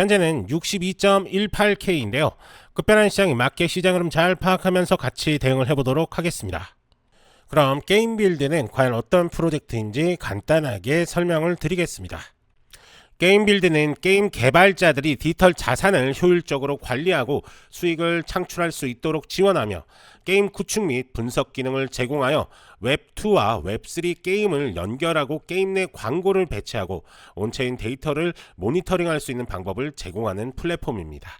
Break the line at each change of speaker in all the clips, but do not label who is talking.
현재는 62.18K인데요. 급변한 시장이 맞게 시장 흐름 잘 파악하면서 같이 대응을 해보도록 하겠습니다. 그럼 게임 빌드는 과연 어떤 프로젝트인지 간단하게 설명을 드리겠습니다. 게임 빌드는 게임 개발자들이 디지털 자산을 효율적으로 관리하고 수익을 창출할 수 있도록 지원하며 게임 구축 및 분석 기능을 제공하여 웹2와 웹3 게임을 연결하고 게임 내 광고를 배치하고 온체인 데이터를 모니터링할 수 있는 방법을 제공하는 플랫폼입니다.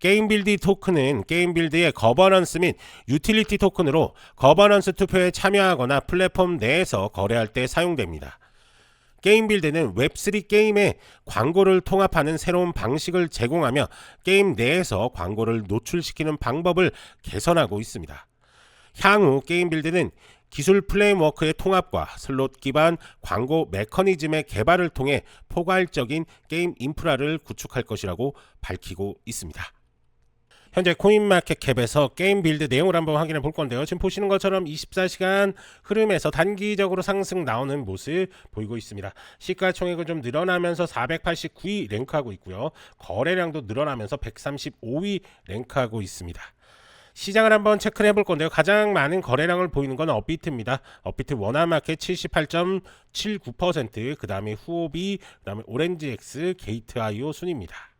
게임 빌드 토큰은 게임 빌드의 거버넌스 및 유틸리티 토큰으로 거버넌스 투표에 참여하거나 플랫폼 내에서 거래할 때 사용됩니다. 게임 빌드는 웹3 게임에 광고를 통합하는 새로운 방식을 제공하며 게임 내에서 광고를 노출시키는 방법을 개선하고 있습니다. 향후 게임 빌드는 기술 프레임워크의 통합과 슬롯 기반 광고 메커니즘의 개발을 통해 포괄적인 게임 인프라를 구축할 것이라고 밝히고 있습니다. 현재 코인마켓캡에서 게임 빌드 내용을 한번 확인해 볼 건데요. 지금 보시는 것처럼 24시간 흐름에서 단기적으로 상승 나오는 모습 보이고 있습니다. 시가총액은 좀 늘어나면서 489위 랭크하고 있고요. 거래량도 늘어나면서 135위 랭크하고 있습니다. 시장을 한번 체크를 해볼 건데요. 가장 많은 거래량을 보이는 건 업비트입니다. 업비트 원화마켓 78.79%, 그 다음에 후오비, 그 다음에 오렌지엑스, 게이트아이오 순입니다.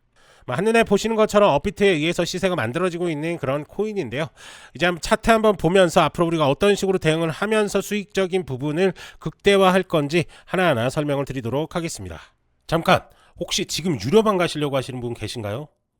뭐 한눈에 보시는 것처럼 업비트에 의해서 시세가 만들어지고 있는 그런 코인인데요. 이제 차트 한번 보면서 앞으로 우리가 어떤 식으로 대응을 하면서 수익적인 부분을 극대화할 건지 하나하나 설명을 드리도록 하겠습니다. 잠깐 혹시 지금 유료방 가시려고 하시는 분 계신가요?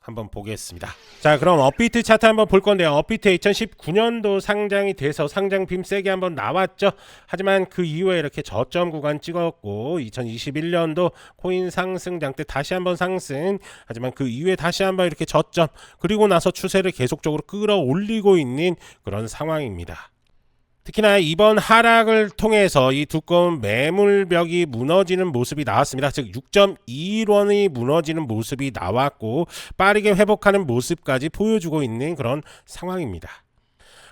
한번 보겠습니다. 자 그럼 업비트 차트 한번 볼 건데요. 업비트 2019년도 상장이 돼서 상장 빔 세게 한번 나왔죠. 하지만 그 이후에 이렇게 저점 구간 찍었고 2021년도 코인 상승장 때 다시 한번 상승. 하지만 그 이후에 다시 한번 이렇게 저점 그리고 나서 추세를 계속적으로 끌어올리고 있는 그런 상황입니다. 특히나 이번 하락을 통해서 이 두꺼운 매물벽이 무너지는 모습이 나왔습니다. 즉 6.21원이 무너지는 모습이 나왔고 빠르게 회복하는 모습까지 보여주고 있는 그런 상황입니다.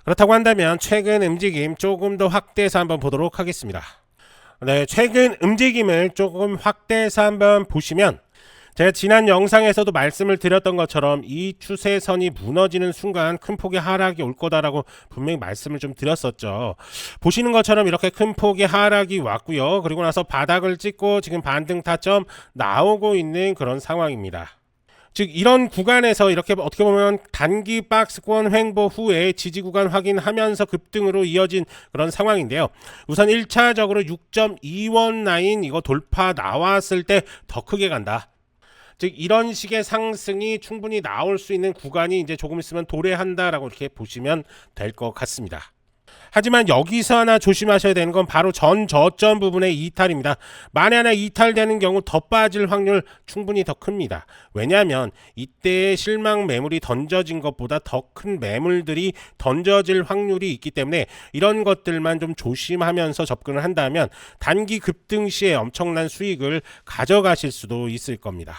그렇다고 한다면 최근 움직임 조금 더 확대해서 한번 보도록 하겠습니다. 네, 최근 움직임을 조금 확대해서 한번 보시면 제가 지난 영상에서도 말씀을 드렸던 것처럼 이 추세선이 무너지는 순간 큰 폭의 하락이 올 거다라고 분명히 말씀을 좀 드렸었죠. 보시는 것처럼 이렇게 큰 폭의 하락이 왔고요. 그리고 나서 바닥을 찍고 지금 반등 타점 나오고 있는 그런 상황입니다. 즉 이런 구간에서 이렇게 어떻게 보면 단기 박스권 횡보 후에 지지 구간 확인하면서 급등으로 이어진 그런 상황인데요. 우선 1차적으로 6.2원 라인 이거 돌파 나왔을 때 더 크게 간다. 즉 이런 식의 상승이 충분히 나올 수 있는 구간이 이제 조금 있으면 도래한다라고 이렇게 보시면 될 것 같습니다. 하지만 여기서 하나 조심하셔야 되는 건 바로 전 저점 부분의 이탈입니다. 만약에 이탈되는 경우 더 빠질 확률 충분히 더 큽니다. 왜냐하면 이때의 실망 매물이 던져진 것보다 더 큰 매물들이 던져질 확률이 있기 때문에 이런 것들만 좀 조심하면서 접근을 한다면 단기 급등 시에 엄청난 수익을 가져가실 수도 있을 겁니다.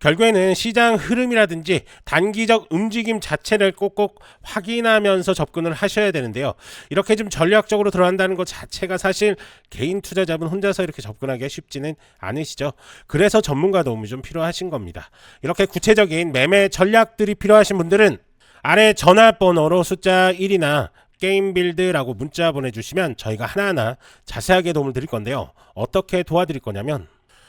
결국에는 시장 흐름이라든지 단기적 움직임 자체를 꼭꼭 확인하면서 접근을 하셔야 되는데요. 이렇게 좀 전략적으로 들어간다는 것 자체가 사실 개인 투자자분 혼자서 이렇게 접근하기가 쉽지는 않으시죠. 그래서 전문가 도움이 좀 필요하신 겁니다. 이렇게 구체적인 매매 전략들이 필요하신 분들은 아래 전화번호로 숫자 1이나 게임 빌드라고 문자 보내주시면 저희가 하나하나 자세하게 도움을 드릴 건데요. 어떻게 도와드릴 거냐면